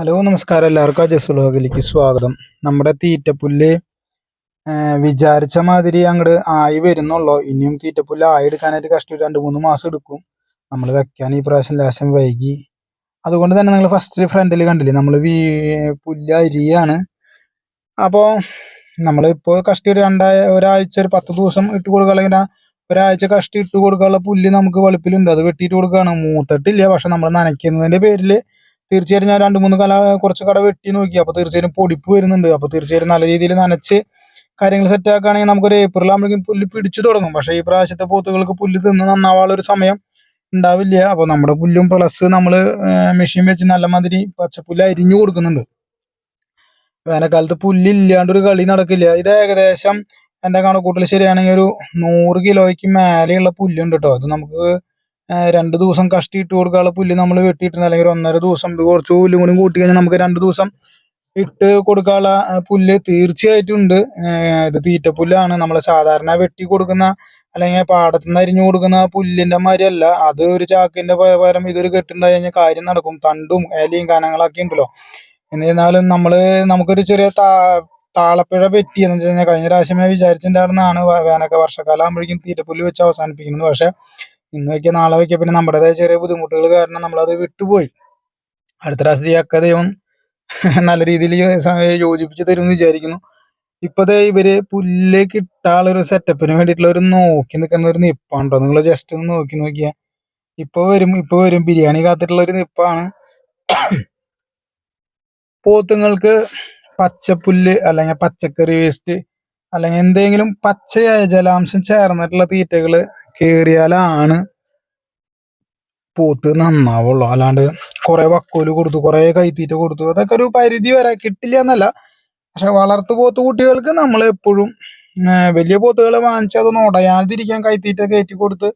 Hello നമസ്കാരം എല്ലാവർക്കും. അജസ് ലോകിലേക്ക് സ്വാഗതം. നമ്മുടെ തീറ്റപ്പുല്ല് വിചാരിച്ച മാതിരി അങ്ങോട്ട് ആയി വരുന്നുള്ളൂ. ഇനിയും തീറ്റപ്പുല്ല് ആയി എടുക്കാനായിട്ട് കഷ്ടി രണ്ട് മൂന്ന് മാസം എടുക്കും. നമ്മൾ വെക്കാൻ ഈ പ്രാവശ്യം ലേശം വൈകി. അതുകൊണ്ട് തന്നെ നിങ്ങൾ ഫസ്റ്റ് ഫ്രണ്ടിൽ കണ്ടില്ലേ നമ്മൾ വീ പുല്ല് അരിയാണ്. അപ്പോൾ നമ്മളിപ്പോൾ കഷ്ടി രണ്ടായ ഒരാഴ്ച ഒരു പത്ത് ദിവസം ഇട്ട് കൊടുക്കുകയാണെങ്കിൽ ഒരാഴ്ച കഷ്ടി ഇട്ട് കൊടുക്കാനുള്ള പുല്ല് നമുക്ക് വെളുപ്പിലുണ്ട്. അത് വെട്ടിയിട്ട് കൊടുക്കുകയാണ്. മൂത്തിട്ടില്ല പക്ഷെ നമ്മൾ നനയ്ക്കുന്നതിന്റെ പേരിൽ തീർച്ചയായിട്ടും ഞാൻ രണ്ട് മൂന്ന് കല കുറച്ച് കട വെട്ടി നോക്കി. അപ്പോൾ തീർച്ചയായും പൊടിപ്പ് വരുന്നുണ്ട്. അപ്പോൾ തീർച്ചയായും നല്ല രീതിയിൽ നനച്ച് കാര്യങ്ങൾ സെറ്റ് ആക്കുകയാണെങ്കിൽ നമുക്കൊരു ഏപ്രിൽ ആകുമ്പോഴേക്കും പുല്ല് പിടിച്ചു തുടങ്ങും. പക്ഷേ ഈ പ്രാവശ്യത്തെ പോത്തുകൾക്ക് പുല്ല് തിന്ന് നന്നാവാനുള്ള ഒരു സമയം ഉണ്ടാവില്ല. അപ്പോൾ നമ്മുടെ പുല്ലും പ്ലസ് നമ്മൾ മെഷീൻ വെച്ച് നല്ല മാതിരി പച്ചപ്പുല്ല് അരിഞ്ഞു കൊടുക്കുന്നുണ്ട്. വേനൽക്കാലത്ത് പുല്ലില്ലാണ്ട് ഒരു കളി നടക്കില്ല. ഇത് ഏകദേശം എന്റെ കണക്കൂട്ടൽ ശരിയാണെങ്കിൽ ഒരു നൂറ് കിലോയ്ക്ക് മേലെയുള്ള പുല്ലുണ്ട് കേട്ടോ അത് നമുക്ക് രണ്ട് ദിവസം കഷ്ടി ഇട്ട് കൊടുക്കാനുള്ള പുല്ല് നമ്മൾ വെട്ടിയിട്ടുണ്ട്. അല്ലെങ്കിൽ ഒന്നര ദിവസം കുറച്ച് പുല്ലും കൂടി കൂട്ടി കഴിഞ്ഞാൽ നമുക്ക് രണ്ട് ദിവസം ഇട്ട് കൊടുക്കാനുള്ള പുല്ല് തീർച്ചയായിട്ടും ഉണ്ട്. ഇത് തീറ്റപ്പുല്ലാണ്. നമ്മൾ സാധാരണ വെട്ടി കൊടുക്കുന്ന അല്ലെങ്കിൽ പാടത്തു നിന്ന് അരിഞ്ഞു കൊടുക്കുന്ന പുല്ലിന്റെ മാതിരിയല്ല. അത് ഒരു ചാക്കിന്റെ പരം ഇതൊരു കെട്ടുണ്ടായി കഴിഞ്ഞാൽ കാര്യം നടക്കും. തണ്ടും ഇലയും കനങ്ങളൊക്കെ ഉണ്ടല്ലോ. എന്നിരുന്നാലും നമ്മൾ നമുക്കൊരു ചെറിയ താ താളപ്പിഴ പറ്റി എന്ന് വെച്ച് കഴിഞ്ഞാൽ കഴിഞ്ഞ പ്രാവശ്യം ഞാൻ വിചാരിച്ചിട്ടുണ്ടായിരുന്നതാണ്. വേ- വേനൽക്ക വർഷക്കാലം ആകുമ്പോഴേക്കും തീറ്റപ്പുല്ല് വെച്ച് അവസാനിപ്പിക്കുന്നത്. പക്ഷെ ഇന്ന് വയ്ക്കുക നാളെ വയ്ക്കുക പിന്നെ നമ്മുടേതായ ചെറിയ ബുദ്ധിമുട്ടുകൾ കാരണം നമ്മളത് വിട്ടുപോയി. അടുത്ത പ്രാവശ്യത്തേക്ക് ദൈവം നല്ല രീതിയിൽ യോജിപ്പിച്ച് തരും എന്ന് വിചാരിക്കുന്നു. ഇപ്പൊ ദേ ഇവർ പുല്ല് ഇട്ടാളൊരു സെറ്റപ്പിന് വേണ്ടിയിട്ടുള്ള ഒരു നോക്കി നിൽക്കുന്ന ഒരു നിപ്പാണ് കേട്ടോ നിങ്ങൾ ജസ്റ്റ് ഒന്ന് നോക്കി നോക്കിയാ. ഇപ്പൊ വരും ഇപ്പൊ വരും. ബിരിയാണി കാത്തിട്ടുള്ള ഒരു നിപ്പാണ്. പോത്തുങ്ങൾക്ക് പച്ചപ്പുല്ല് അല്ലെങ്കിൽ പച്ചക്കറി വേസ്റ്റ് അല്ലെങ്കിൽ എന്തെങ്കിലും പച്ചയായ ജലാംശം ചേർന്നിട്ടുള്ള തീറ്റകൾ കേറിയാലാണ് പോത്ത് നന്നാവുള്ളൂ. അല്ലാണ്ട് കുറെ വക്കോൽ കൊടുത്തു കുറെ കൈത്തീറ്റ കൊടുത്തു. അതൊക്കെ ഒരു പരിധി വരെ കിട്ടില്ല എന്നല്ല. പക്ഷെ വളർത്തു പോത്ത് കുട്ടികൾക്ക് നമ്മൾ എപ്പോഴും വലിയ പോത്തുകൾ വാങ്ങിച്ച് അത് നോടയാതിരിക്കാൻ കൈത്തീറ്റ കയറ്റി കൊടുത്ത്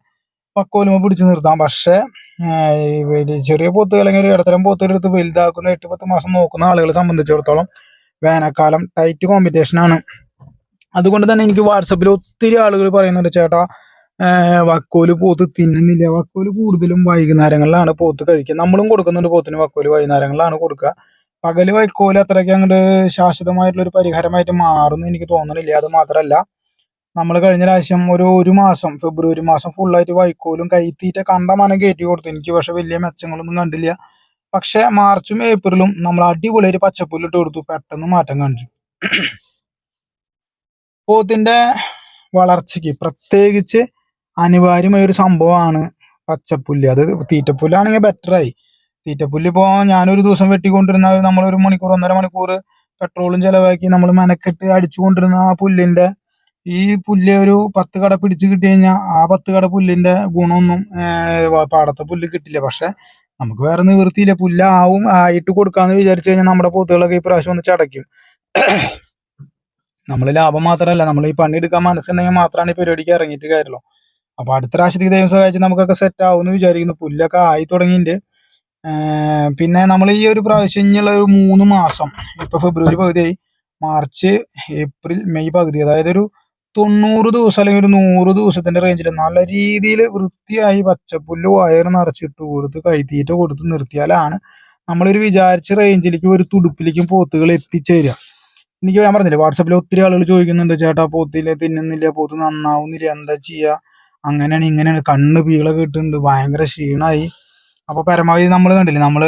വക്കോലുമ പിടിച്ചു നിർത്താം. പക്ഷെ ചെറിയ പോത്തുകൾ അല്ലെങ്കിൽ ഒരു ഇടത്തരം പോത്തുകളെടുത്ത് വലുതാക്കുന്ന എട്ട് പത്ത് മാസം നോക്കുന്ന ആളുകളെ സംബന്ധിച്ചിടത്തോളം വേനൽക്കാലം ടൈറ്റ് കോമ്പറ്റീഷൻ ആണ് അതുകൊണ്ട് തന്നെ എനിക്ക് വാട്സപ്പിൽ ഒത്തിരി ആളുകൾ പറയുന്നുണ്ട് ചേട്ടാ വക്കോൽ പോത്ത് തിന്നുന്നില്ല. വക്കോൽ കൂടുതലും വൈകുന്നേരങ്ങളിലാണ് പോത്ത് കഴിക്കുക. നമ്മളും കൊടുക്കുന്നുണ്ട് പോത്തിന് വക്കോൽ വൈകുന്നേരങ്ങളിലാണ് കൊടുക്കുക. പകൽ വൈക്കോൽ അത്രയ്ക്ക് അങ്ങോട്ട് ശാശ്വതമായിട്ടുള്ള ഒരു പരിഹാരമായിട്ട് മാറുന്നു എനിക്ക് തോന്നണില്ല. അത് മാത്രമല്ല നമ്മൾ കഴിഞ്ഞ പ്രാവശ്യം ഒരു ഒരു മാസം ഫെബ്രുവരി മാസം ഫുള്ളായിട്ട് വൈക്കോലും കൈത്തീറ്റ കണ്ടമാനം കയറ്റി കൊടുത്തു. എനിക്ക് പക്ഷെ വലിയ മെച്ചങ്ങളൊന്നും കണ്ടില്ല. പക്ഷെ മാർച്ചും ഏപ്രിലും നമ്മൾ അടിപൊളി അടിപൊളിയായിട്ട് പച്ചപ്പുല്ലിട്ട് കൊടുത്തു. പെട്ടെന്ന് മാറ്റം കാണിച്ചു. പോത്തിന്റെ വളർച്ചയ്ക്ക് പ്രത്യേകിച്ച് അനിവാര്യമായ ഒരു സംഭവമാണ് പച്ചപ്പുല്ല്. അത് തീറ്റപ്പുല്ലാണെങ്കിൽ ബെറ്ററായി തീറ്റപ്പുല്ല് ഇപ്പോൾ ഞാനൊരു ദിവസം വെട്ടിക്കൊണ്ടിരുന്ന നമ്മൾ ഒരു മണിക്കൂർ ഒന്നര മണിക്കൂർ പെട്രോളും ചിലവാക്കി നമ്മൾ മെനക്കെട്ട് അടിച്ചുകൊണ്ടിരുന്ന ആ പുല്ലിന്റെ ഈ പുല്ല് ഒരു പത്ത് കട പിടിച്ച് കിട്ടി കഴിഞ്ഞാൽ ആ പത്ത് കട പുല്ലിന്റെ ഗുണമൊന്നും പാടത്തെ പുല്ല് കിട്ടില്ല. പക്ഷെ നമുക്ക് വേറെ നിവൃത്തിയില്ല. പുല്ലാവും ആയിട്ട് കൊടുക്കാന്ന് വിചാരിച്ചു കഴിഞ്ഞാൽ നമ്മുടെ പോത്തുകളൊക്കെ ഈ പ്രാവശ്യം ഒന്ന് ചടയ്ക്കും. നമ്മൾ ലാഭം മാത്രമല്ല നമ്മൾ ഈ പണിയെടുക്കാൻ മനസ്സുണ്ടെങ്കിൽ മാത്രമാണ് ഈ പരിപാടിക്ക് ഇറങ്ങിയിട്ട് കാര്യമുള്ളൂ അപ്പൊ അടുത്ത പ്രാവശ്യത്തേക്ക് ദൈവം സഹായിച്ച് നമുക്കൊക്കെ സെറ്റ് ആവുമെന്ന് വിചാരിക്കുന്നു. പുല്ലൊക്കെ ആയി തുടങ്ങിയിട്ടുണ്ട്. പിന്നെ നമ്മൾ ഈ ഒരു പ്രാവശ്യം ഇനിയുള്ള ഒരു മൂന്ന് മാസം ഇപ്പൊ ഫെബ്രുവരി പകുതിയായി. മാർച്ച് ഏപ്രിൽ മെയ് പകുതി. അതായത് ഒരു തൊണ്ണൂറ് ദിവസം അല്ലെങ്കിൽ ഒരു നൂറ് ദിവസത്തിന്റെ റേഞ്ചിൽ നല്ല രീതിയിൽ വൃത്തിയായി പച്ചപ്പുല്ല് വയറ് നിറച്ചിട്ട് കൊടുത്ത് കൈത്തീറ്റ കൊടുത്ത് നിർത്തിയാലാണ് നമ്മളൊരു വിചാരിച്ച റേഞ്ചിലേക്ക് ഒരു തുടുപ്പിലേക്കും പോത്തുകൾ എത്തിച്ചേരുക. എനിക്ക് ഞാൻ പറഞ്ഞില്ലേ വാട്സപ്പിൽ ഒത്തിരി ആളുകൾ ചോദിക്കുന്നുണ്ട് ചേട്ടാ പോത്തില്ല തിന്നുന്നില്ല പോത്ത് നന്നാവുന്നില്ല എന്താ ചെയ്യുക അങ്ങനെയാണ് ഇങ്ങനെയാണ്. കണ്ണ് പീളൊക്കെ ഇട്ടിട്ടുണ്ട്. ഭയങ്കര ക്ഷീണമായി അപ്പൊ പരമാവധി നമ്മൾ കണ്ടില്ലേ നമ്മൾ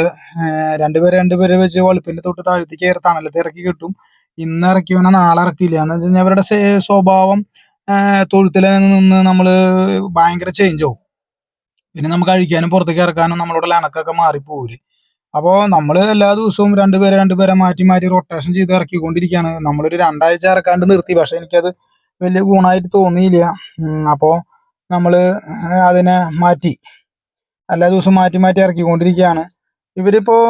ഏർ രണ്ടുപേരെ രണ്ടുപേരെ വെച്ച് വെളുപ്പിന്റെ തൊട്ട് താഴത്തേക്ക് ഏറെ തണലത്ത് ഇറക്കി കിട്ടും. ഇന്ന് ഇറക്കിയവനെ നാളെ ഇറക്കില്ല. എന്ന് വെച്ച് കഴിഞ്ഞാൽ അവരുടെ സ്വഭാവം തൊഴുത്തിൽ നിന്ന് നമ്മൾ ഭയങ്കര ചേഞ്ച് ആവും. പിന്നെ നമുക്ക് അഴിക്കാനും പുറത്തേക്ക് ഇറക്കാനും നമ്മളോട് ഇണക്കൊക്കെ മാറിപ്പോര് അപ്പോൾ നമ്മൾ എല്ലാ ദിവസവും രണ്ടുപേരെ രണ്ടുപേരെ മാറ്റി മാറ്റി റൊട്ടേഷൻ ചെയ്ത് ഇറക്കിക്കൊണ്ടിരിക്കുകയാണ് നമ്മളൊരു രണ്ടാഴ്ച ഇറക്കാണ്ട് നിർത്തി. പക്ഷെ എനിക്കത് വലിയ ഗുണമായിട്ട് തോന്നിയില്ല. ഉം, നമ്മൾ അതിനെ മാറ്റി എല്ലാ ദിവസവും മാറ്റി മാറ്റി ഇറക്കിക്കൊണ്ടിരിക്കുകയാണ്. ഇവരിപ്പോൾ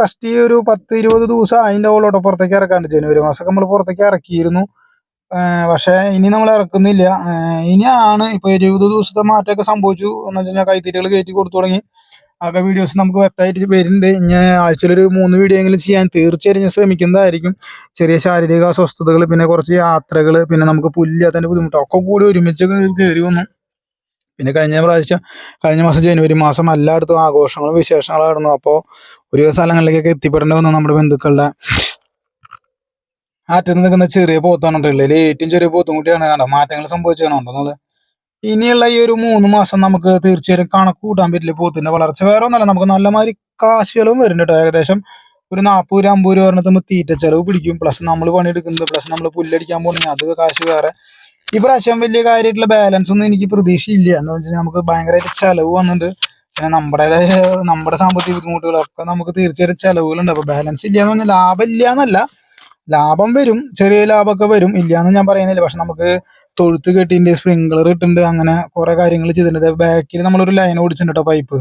കഷ്ടി ഒരു പത്ത് ഇരുപത് ദിവസം അതിന്റെ ഓളോട്ട് പുറത്തേക്ക് ഇറക്കാണ്ട് ജനുവരി മാസമൊക്കെ നമ്മൾ പുറത്തേക്ക് ഇറക്കിയിരുന്നു. പക്ഷേ ഇനി നമ്മൾ ഇറക്കുന്നില്ല. ഇനിയാണ് ഇപ്പോൾ ഇരുപത് ദിവസത്തെ മാറ്റമൊക്കെ സംഭവിച്ചു എന്ന് വെച്ച് കഴിഞ്ഞാൽ കൈത്തീറ്റകൾ കയറ്റി കൊടുത്തു തുടങ്ങി. ആകെ വീഡിയോസ് നമുക്ക് വ്യക്തമായിട്ട് വരുന്നുണ്ട്. ഇനി ആഴ്ചയിലൊരു മൂന്ന് വീഡിയോ എങ്കിലും ചെയ്യാൻ തീർച്ചയായും ഞാൻ ശ്രമിക്കുന്നതായിരിക്കും. ചെറിയ ശാരീരിക അസ്വസ്ഥതകൾ പിന്നെ കുറച്ച് യാത്രകൾ പിന്നെ നമുക്ക് പുല്ലാത്തതിന്റെ ബുദ്ധിമുട്ടൊക്കെ കൂടി ഒരുമിച്ച് കയറി വന്നു. പിന്നെ കഴിഞ്ഞ പ്രാവശ്യം കഴിഞ്ഞ മാസം ജനുവരി മാസം എല്ലായിടത്തും ആഘോഷങ്ങളും വിശേഷങ്ങളും ആയിരുന്നു അപ്പോൾ ഒരു സ്ഥലങ്ങളിലേക്കൊക്കെ എത്തിപ്പെടേണ്ടി വന്നു നമ്മുടെ ബന്ധുക്കളുടെ. ആറ്റത്ത് നിൽക്കുന്ന ചെറിയ പോത്താണ് ഉണ്ടല്ലേ ഏറ്റവും ചെറിയ പോത്തും കൂട്ടിയാണ് കണ്ടോ? മാറ്റങ്ങൾ സംഭവിച്ചാണ് ഇനിയുള്ള ഈ ഒരു മൂന്ന് മാസം നമുക്ക് തീർച്ചയായും കണക്ക് കൂട്ടാൻ പറ്റില്ല പോത്തിന്റെ വളർച്ച. വേറെ ഒന്നല്ല നമുക്ക് നല്ല മാതിരി കാശ് ചെലവും വരുന്നുണ്ട് ഏകദേശം ഒരു നാൽപ്പത് രൂപ അമ്പത് രൂപ പറഞ്ഞിട്ട് തീറ്റ ചെലവ് പിടിക്കും. പ്ലസ് നമ്മൾ പണിയെടുക്കുന്നത് പ്ലസ് നമ്മൾ പുല്ലടിക്കാൻ പോകുന്നത്. അത് കാശ് വേറെ. ഈ പ്രാവശ്യം വലിയ കാര്യമായിട്ടുള്ള ബാലൻസ് ഒന്നും എനിക്ക് പ്രതീക്ഷയില്ല. എന്ന് വെച്ചാൽ നമുക്ക് ഭയങ്കരമായിട്ട് ചെലവ് വന്നിട്ടുണ്ട് പിന്നെ നമ്മുടേതായ നമ്മുടെ സാമ്പത്തിക ബുദ്ധിമുട്ടുകളൊക്കെ നമുക്ക് തീർച്ചയായിട്ടും ചെലവുകളുണ്ട്. അപ്പോൾ ബാലൻസ് ഇല്ല എന്ന് പറഞ്ഞാൽ ലാഭം ഇല്ല എന്നല്ല ലാഭം വരും. ചെറിയ ലാഭമൊക്കെ വരും. ഇല്ല എന്ന് ഞാൻ പറയുന്നില്ല. പക്ഷെ നമുക്ക് തൊഴുത്ത് കെട്ടിണ്ട് സ്പ്രിംഗ്ലർ ഇട്ടിട്ടുണ്ട് അങ്ങനെ കുറെ കാര്യങ്ങൾ ചെയ്തിട്ടുണ്ട്. ബാക്കിൽ നമ്മളൊരു ലൈൻ ഓടിച്ചിട്ടുണ്ട് കേട്ടോ പൈപ്പ്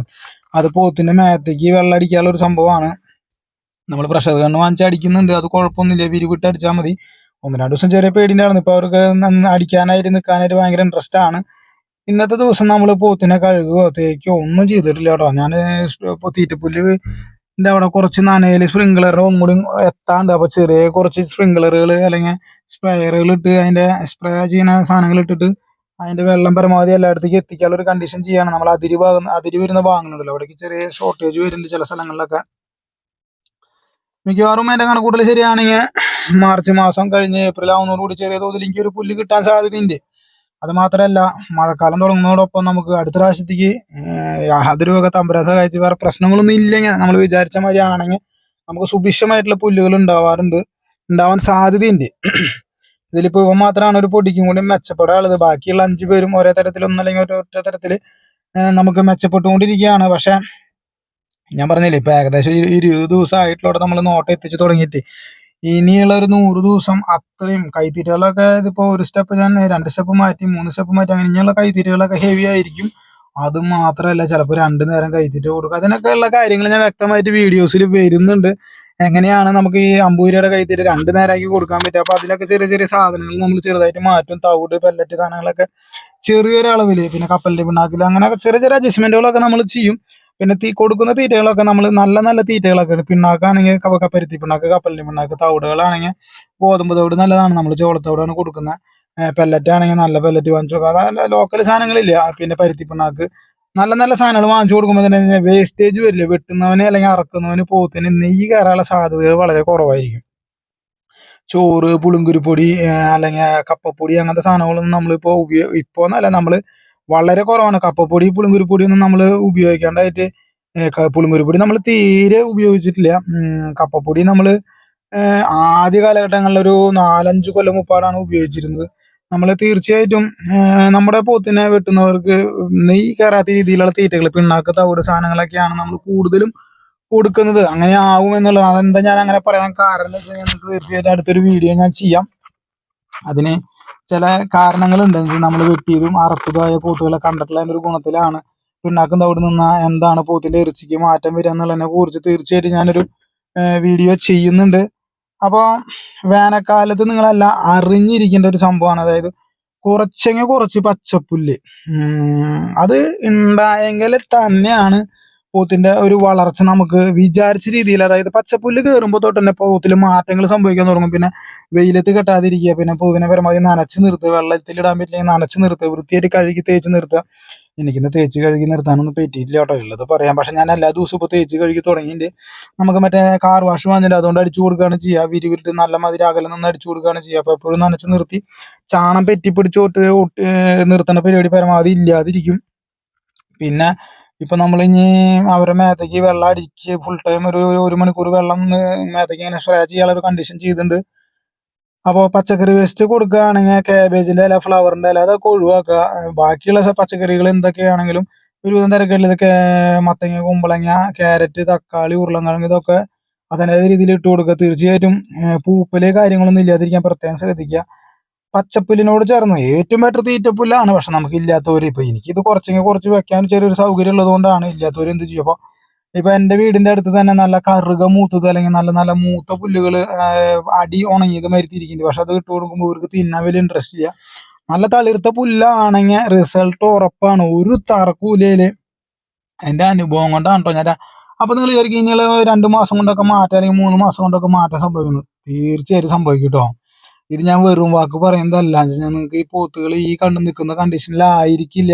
അത് പോത്തിന്റെ മേത്തേക്ക് വെള്ളം അടിക്കാനുള്ള ഒരു സംഭവമാണ് നമ്മൾ പ്രഷർ കണ്ണ് വാങ്ങിച്ച് അടിക്കുന്നുണ്ട് അത് കുഴപ്പമൊന്നുമില്ല. വിരിവിട്ട് അടിച്ചാൽ മതി. ഒന്ന് രണ്ട് ദിവസം ചെറിയ പേടിയാണ് ഇപ്പൊ അവർക്ക് അടിക്കാനായിട്ട് നിൽക്കാനായിട്ട് ഭയങ്കര ഇൻട്രസ്റ്റ് ആണ്. ഇന്നത്തെ ദിവസം നമ്മൾ പോത്തിനെ കഴുകുകയോ തേക്കോ ഒന്നും ചെയ്തിട്ടില്ല കേട്ടോ. ഞാൻ തീറ്റപ്പുല്ല് എന്റെ അവിടെ കുറച്ച് നനയിൽ സ്പ്രിംഗ്ലർ ഒന്നുകൂടി എത്താണ്ട്. അപ്പൊ ചെറിയ കുറച്ച് സ്പ്രിങ്ക്ലറുകൾ അല്ലെങ്കിൽ സ്പ്രേയറുകൾ ഇട്ട് അതിന്റെ സ്പ്രേ ചെയ്യുന്ന സാധനങ്ങൾ ഇട്ടിട്ട് അതിന്റെ വെള്ളം പരമാവധി എല്ലായിടത്തേക്ക് എത്തിക്കാനുള്ള ഒരു കണ്ടീഷൻ ചെയ്യാണ്. നമ്മൾ അതിരി ഭാഗം അതിരി വരുന്ന ഭാഗങ്ങളുണ്ടല്ലോ. അവിടേക്ക് ചെറിയ ഷോർട്ടേജ് വരുന്നുണ്ട് ചില സ്ഥലങ്ങളിലൊക്കെ. മിക്കവാറും എന്റെ കണക്കൂട്ടൽ ശരിയാണെങ്കിൽ മാർച്ച് മാസം കഴിഞ്ഞ് ഏപ്രിൽ ആവുന്നതോടുകൂടി ചെറിയ തോതിൽ എനിക്ക് ഒരു പുല്ല് കിട്ടാൻ സാധ്യതയുണ്ട്. അത് മാത്രമല്ല മഴക്കാലം തുടങ്ങുന്നതോടൊപ്പം നമുക്ക് അടുത്ത പ്രാവശ്യത്തേക്ക് യാതൊരു വക തമ്പുരാൻ സഹായിച്ച് വേറെ പ്രശ്നങ്ങളൊന്നും ഇല്ലെങ്കിൽ നമ്മൾ വിചാരിച്ച മാതിരി ആണെങ്കിൽ നമുക്ക് സുഭിക്ഷമായിട്ടുള്ള പുല്ലുകൾ ഉണ്ടാവാറുണ്ട് ഉണ്ടാവാൻ സാധ്യതയുണ്ട്. ഇതിലിപ്പോൾ ഇവ മാത്രമാണ് ഒരു പൊടിക്കും കൂടി മെച്ചപ്പെടാനുള്ളത്. ബാക്കിയുള്ള അഞ്ചു പേരും ഒരേ തരത്തിലൊന്നല്ലെങ്കിൽ ഒരു ഒറ്റ തരത്തിൽ നമുക്ക് മെച്ചപ്പെട്ടുകൊണ്ടിരിക്കുകയാണ്. പക്ഷേ ഞാൻ പറഞ്ഞില്ലേ ഇപ്പം ഏകദേശം ഇരുപത് ദിവസം നമ്മൾ നോട്ടം എത്തിച്ചു തുടങ്ങിയിട്ട് ഇനിയുള്ള ഒരു നൂറ് ദിവസം അത്രയും കൈത്തീറ്റകളൊക്കെ ഇതിപ്പോ ഒരു സ്റ്റെപ്പ് ഞാൻ രണ്ട് സ്റ്റെപ്പ് മാറ്റി മൂന്ന് സ്റ്റെപ്പ് മാറ്റി അങ്ങനെ ഇനിയുള്ള കൈത്തീറ്റകളൊക്കെ ഹെവി ആയിരിക്കും. അത് മാത്രമല്ല ചിലപ്പോൾ രണ്ടു നേരം കൈത്തീറ്റ കൊടുക്കുക അതിനൊക്കെ ഉള്ള കാര്യങ്ങൾ ഞാൻ വ്യക്തമായിട്ട് വീഡിയോസിൽ വരുന്നുണ്ട്. എങ്ങനെയാണ് നമുക്ക് ഈ അമ്പൂരിയുടെ കൈത്തീറ്റ രണ്ട് നേരമാക്കി കൊടുക്കാൻ പറ്റുക? അപ്പൊ അതിനൊക്കെ ചെറിയ ചെറിയ സാധനങ്ങൾ നമ്മൾ ചെറുതായിട്ട് മാറ്റും. തവിട് പെല്ലറ്റ് സാധനങ്ങളൊക്കെ ചെറിയൊരു അളവിൽ പിന്നെ കപ്പലിന്റെ പിണ്ണാക്കിൽ അങ്ങനെയൊക്കെ ചെറിയ ചെറിയ അഡ്ജസ്റ്റ്മെന്റുകളൊക്കെ നമ്മൾ ചെയ്യും. പിന്നെ തീ കൊടുക്കുന്ന തീറ്റകളൊക്കെ നമ്മൾ നല്ല നല്ല തീറ്റകളൊക്കെ പിണ്ണാക്കാണെങ്കിൽ കപ്പ കപ്പരുത്തി പിണ്ണാക്ക് കപ്പലിന്റെ പിണ്ണാക്ക് തവിടുകളാണെങ്കിൽ ഗോതമ്പ് തവിട് നല്ലതാണ്. നമ്മൾ ചോളത്തവിടാണ് കൊടുക്കുന്നത്. പെല്ലറ്റ് ആണെങ്കിൽ നല്ല പെല്ലറ്റ് വാങ്ങിച്ചു അതല്ല ലോക്കൽ സാധനങ്ങളില്ല. പിന്നെ പരുത്തി പിണ്ണാക്ക്. നല്ല നല്ല സാധനങ്ങൾ വാങ്ങിച്ചു കൊടുക്കുമ്പോൾ തന്നെ വേസ്റ്റേജ് വരില്ല? വെട്ടുന്നവന് അല്ലെങ്കിൽ അറക്കുന്നവന് പോത്തിന് നെയ്യ് കയറാനുള്ള സാധ്യതകൾ വളരെ കുറവായിരിക്കും. ചോറ് പുളുങ്കുരുപ്പൊടി അല്ലെങ്കിൽ കപ്പപ്പൊടി അങ്ങനത്തെ സാധനങ്ങളൊന്നും നമ്മളിപ്പോ ഉപയോഗ ഇപ്പോൾ എന്നല്ല നമ്മൾ വളരെ കുറവാണ്. കപ്പപ്പൊടി പുളുങ്കുരുപ്പൊടി ഒന്നും നമ്മൾ ഉപയോഗിക്കാണ്ടായിട്ട് ക- നമ്മൾ തീരെ ഉപയോഗിച്ചിട്ടില്ല. കപ്പപ്പൊടി നമ്മൾ ആദ്യ കാലഘട്ടങ്ങളിൽ ഒരു നാലഞ്ച് കൊല്ലം മുപ്പാടാണ് ഉപയോഗിച്ചിരുന്നത്. നമ്മൾ തീർച്ചയായിട്ടും നമ്മുടെ പോത്തിനെ വെട്ടുന്നവർക്ക് നെയ്യ് കയറാത്ത രീതിയിലുള്ള തീറ്റകൾ പിണ്ണാക്ക് തവിട് സാധനങ്ങളൊക്കെയാണ് നമ്മൾ കൂടുതലും കൊടുക്കുന്നത്. അങ്ങനെ ആവും എന്നുള്ളത്. അതെന്താ ഞാൻ അങ്ങനെ പറയാൻ കാരണം നിങ്ങൾക്ക് തീർച്ചയായിട്ടും അടുത്തൊരു വീഡിയോ ഞാൻ ചെയ്യാം. അതിന് ചില കാരണങ്ങൾ കാരണങ്ങളുണ്ട് നമ്മൾ വെട്ടിയതും അറുത്തതായ പോത്തുകളെ കണ്ടിട്ടുള്ള ഒരു ഗുണത്തിലാണ്. പിണ്ണാക്കും തവിട് നിന്ന? എന്താണ് പോത്തിന്റെ ഇറച്ചിക്ക് മാറ്റം വരിക എന്നുള്ളതിനെ കുറിച്ച് തീർച്ചയായിട്ടും ഞാനൊരു വീഡിയോ ചെയ്യുന്നുണ്ട്. അപ്പോൾ വേനൽക്കാലത്ത് നിങ്ങളല്ല അറിഞ്ഞിരിക്കേണ്ട ഒരു സംഭവമാണ്. അതായത് കുറച്ചെങ്കിൽ കുറച്ച് പച്ചപ്പുല്ല്. അത് ഉണ്ടായെങ്കിൽ തന്നെയാണ് പോത്തിന്റെ ഒരു വളർച്ച നമുക്ക് വിചാരിച്ച രീതിയിൽ അതായത് പച്ചപ്പുല്ല് കയറുമ്പോൾ തൊട്ട് തന്നെ പോത്തിൽ മാറ്റങ്ങൾ സംഭവിക്കാൻ തുടങ്ങും. പിന്നെ വെയിലത്ത് കെട്ടാതിരിക്കുക പിന്നെ പൂവിനെ പരമാവധി നനച്ച് നിർത്തുക വെള്ളത്തിലിടാൻ പറ്റില്ലെങ്കിൽ നനച്ച് നിർത്തുക വൃത്തിയായിട്ട് കഴുകി തേച്ച് നിർത്തുക. എനിക്കിന്ന് തേച്ച് കഴുകി നിർത്താനൊന്നും പറ്റിയിട്ടില്ല കേട്ടോ ഉള്ളത് പറയാം. പക്ഷെ ഞാൻ എല്ലാ ദിവസവും ഇപ്പോൾ തേച്ച് കഴുകി തുടങ്ങിയിട്ട് നമുക്ക് മറ്റേ കാർ വാഷ് വാങ്ങില്ല അതുകൊണ്ട് അടിച്ചു കൊടുക്കുകയാണ് ചെയ്യുക. വിരിവിട്ട് നല്ല മാതിരി അകലെ നിന്ന് അടിച്ചു കൊടുക്കുകയാണ് ചെയ്യുക. അപ്പോൾ എപ്പോഴും നനച്ച് നിർത്തി ചാണം പെറ്റിപ്പിടിച്ചോട്ട് ഒട്ട് നിർത്തുന്ന പരിപാടി പരമാവധി ഇല്ലാതിരിക്കും. പിന്നെ ഇപ്പൊ നമ്മൾ ഇനി അവരുടെ മേത്തേക്ക് വെള്ളം അടിച്ച് ഫുൾ ടൈം ഒരു ഒരു- മണിക്കൂർ വെള്ളം മേത്തേക്ക് ഇങ്ങനെ സ്പ്രേ ചെയ്യാനുള്ള ഒരു കണ്ടീഷൻ ചെയ്തിട്ടുണ്ട് അപ്പോൾ പച്ചക്കറി വേസ്റ്റ് കൊടുക്കുകയാണെങ്കിൽ കാബേജിന്റെ ഇല ഫ്ലവറിന്റെ ഇല അതൊക്കെ ഒഴിവാക്കുക. ബാക്കിയുള്ള പച്ചക്കറികൾ എന്തൊക്കെയാണെങ്കിലും ഒരുവിധം തിരക്കല്ല ഇതൊക്കെ മത്തങ്ങ കുമ്പളങ്ങ ക്യാരറ്റ് തക്കാളി ഉരുളങ്കിഴങ്ങ് ഇതൊക്കെ അതിന്റെതായ രീതിയിൽ ഇട്ട് കൊടുക്കുക. തീർച്ചയായിട്ടും പൂപ്പൽ കാര്യങ്ങളൊന്നും ഇല്ലാതിരിക്കാൻ പ്രത്യേകം ശ്രദ്ധിക്കുക. പച്ചപ്പുല്ലിനോട് ചേർന്ന്. ഏറ്റവും ബെറ്റർ തീറ്റപ്പുല്ലാണ്. പക്ഷെ നമുക്ക് ഇല്ലാത്തവര് ഇപ്പൊ എനിക്കിത് കുറച്ചെങ്കിൽ കുറച്ച് വെക്കാൻ ചെറിയൊരു സൗകര്യം ഉള്ളത് കൊണ്ടാണ് ഇല്ലാത്തവര് എന്ത് ചെയ്യും? അപ്പൊ ഇപ്പൊ എന്റെ വീടിന്റെ അടുത്ത് തന്നെ നല്ല കറുക മൂത്തത് അല്ലെങ്കിൽ നല്ല നല്ല മൂത്ത പുല്ലുകൾ അടി ഉണങ്ങിയത് മരുത്തിരിക്കുന്നുണ്ട്. പക്ഷെ അത് ഇട്ട് കൊടുക്കുമ്പോൾ ഇവർക്ക് തിന്നാൻ വലിയ ഇൻട്രസ്റ്റ് ഇല്ല. നല്ല തളിർത്ത പുല്ലാണെങ്കിൽ റിസൾട്ട് ഉറപ്പാണ്. ഒരു തറക്കൂലയിൽ എന്റെ അനുഭവം കൊണ്ടാണ് കേട്ടോ ഞാൻ അപ്പൊ നിങ്ങൾ വിചാരിക്കും ഇനിയുള്ള രണ്ടു മാസം കൊണ്ടൊക്കെ മാറ്റം അല്ലെങ്കിൽ മൂന്ന് മാസം കൊണ്ടൊക്കെ മാറ്റം സംഭവിക്കുന്നു. തീർച്ചയായിട്ടും സംഭവിക്കും കേട്ടോ ഇത് ഞാൻ വെറും വാക്ക് പറയുന്നതല്ല. ഞാൻ നിങ്ങൾക്ക് ഈ പോത്തുകൾ ഈ കണ്ടു നിൽക്കുന്ന കണ്ടീഷനിലായിരിക്കില്ല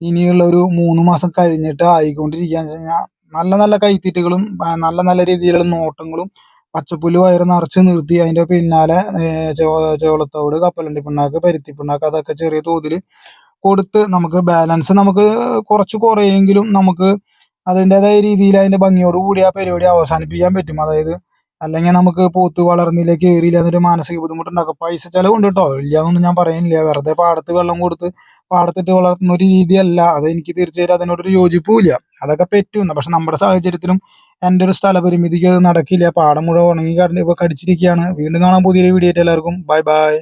ഇനിയുള്ള ഒരു മൂന്ന് മാസം കഴിഞ്ഞിട്ട് ആയിക്കൊണ്ടിരിക്കുകയെന്ന് വെച്ച് കഴിഞ്ഞാൽ നല്ല നല്ല കൈത്തീറ്റകളും നല്ല നല്ല രീതിയിലുള്ള നോട്ടങ്ങളും പച്ചപ്പുല്ല് വയറ് നിറച്ച് നിർത്തി അതിന്റെ പിന്നാലെ ചോളത്തോട് കപ്പലണ്ടി പിണ്ണാക്ക് പരുത്തി പിണ്ണാക്ക് അതൊക്കെ ചെറിയ തോതിൽ കൊടുത്ത് നമുക്ക് ബാലൻസ് നമുക്ക് കുറച്ച് കുറയെങ്കിലും നമുക്ക് അതിന്റെതായ രീതിയിൽ അതിന്റെ ഭംഗിയോട് കൂടി ആ പരിപാടി അവസാനിപ്പിക്കാൻ പറ്റും. അതായത് അല്ലെങ്കിൽ നമുക്ക് പോത്ത് വളർന്നില്ല കയറിയില്ല എന്നൊരു മാനസിക ബുദ്ധിമുട്ടുണ്ടാക്കും. പൈസ ചെലവുണ്ട് കേട്ടോ ഇല്ലാന്നൊന്നും ഞാൻ പറയുന്നില്ല വെറുതെ പാടത്ത് വെള്ളം കൊടുത്ത് പാടത്തിട്ട് വളർത്തുന്ന ഒരു രീതിയല്ല. അത് എനിക്ക് തീർച്ചയായിട്ടും അതിനോടൊരു യോജിപ്പും ഇല്ല അതൊക്കെ പറ്റും. പക്ഷെ നമ്മുടെ സാഹചര്യത്തിലും എന്റെ ഒരു സ്ഥലപരിമിതിക്ക് അത് നടക്കില്ല. പാടം മുഴുവൻ ഉണങ്ങി കടന്ന് ഇപ്പൊ കടിച്ചിരിക്കുകയാണ്. വീണ്ടും കാണാൻ പുതിയൊരു വീഡിയോ ആയിട്ട് എല്ലാവർക്കും. Bye bye